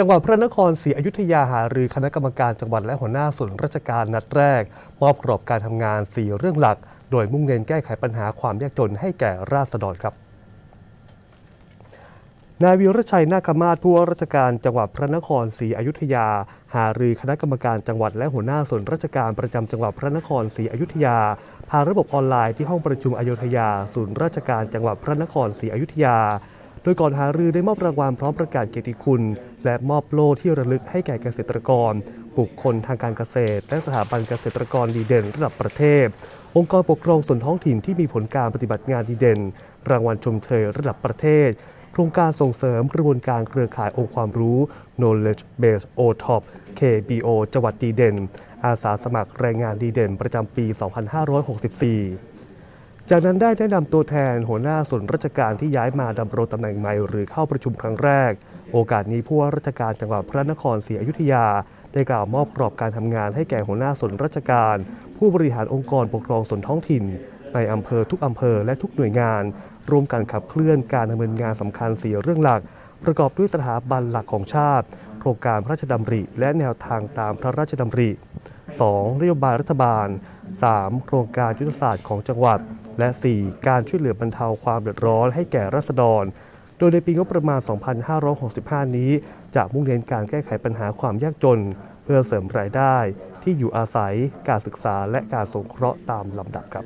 จังหวัดพระนครศรีอยุธยาหารือคณะกรรมการจังหวัดและหัวหน้าส่วนราชการนัดแรก มอบกรอบการทำงาน 4 เรื่องหลัก โดยมุ่งเน้นแก้ไขปัญหาความยากจนให้แก่ราษฎรครับนายวิรชัยนาคมาศผู้ว่าราชการจังหวัดพระนครศรีอยุธยา หารือคณะกรรมการจังหวัดและหัวหน้าส่วนราชการประจำจังหวัดพระนครศรีอยุธยาผ่านระบบออนไลน์ที่ห้องประชุมอยุธยา ศูนย์ราชการจังหวัดพระนครศรีอยุธยา โดยก่อนหารือได้มอบรางวัลพร้อมประกาศเกียรติคุณ และมอบโล่ที่ระลึกให้แก่เกษตรกร บุคคลทางการเกษตร และสถาบันเกษตรกรดีเด่นระดับประเทศ องค์กรปกครองส่วนท้องถิ่นที่มีผลการปฏิบัติงานดีเด่น รางวัลชมเชยระดับประเทศ โครงการส่งเสริมกระบวนการเครือข่ายองค์ความรู้ Knowledge Base OTOP KBO จังหวัดดีเด่น อาสาสมัครแรงงานดีเด่นประจำปี 2564 จากนั้นได้แนะนำตัวแทนหัวหน้าส่วนราชการที่ย้ายมาดำรงตำแหน่งใหม่หรือเข้าประชุมครั้งแรก โอกาสนี้ผู้ว่าราชการจังหวัดพระนครศรีอยุธยา ได้กล่าวมอบกรอบการทำงานให้แก่หัวหน้าส่วนราชการ ผู้บริหารองค์กรปกครองส่วนท้องถิ่น ในอำเภอทุกอำเภอและทุกหน่วยงาน ร่วมกันขับเคลื่อนการดำเนินงานสำคัญสี่เรื่องหลัก ประกอบด้วยสถาบันหลักของชาติ โครงการพระราชดำริ และแนวทางตามพระราชดำริ 2. นโยบายรัฐบาล 3. โครงการยุทธศาสตร์ของจังหวัด และ 4. การช่วยเหลือบรรเทาความเดือดร้อนให้แก่ราษฎร โดยในปีงบประมาณ 2565 นี้ จะมุ่งเน้นการแก้ไขปัญหาความยากจน เพื่อเสริมรายได้ที่อยู่อาศัย การศึกษาและการสงเคราะห์ตามลำดับครับ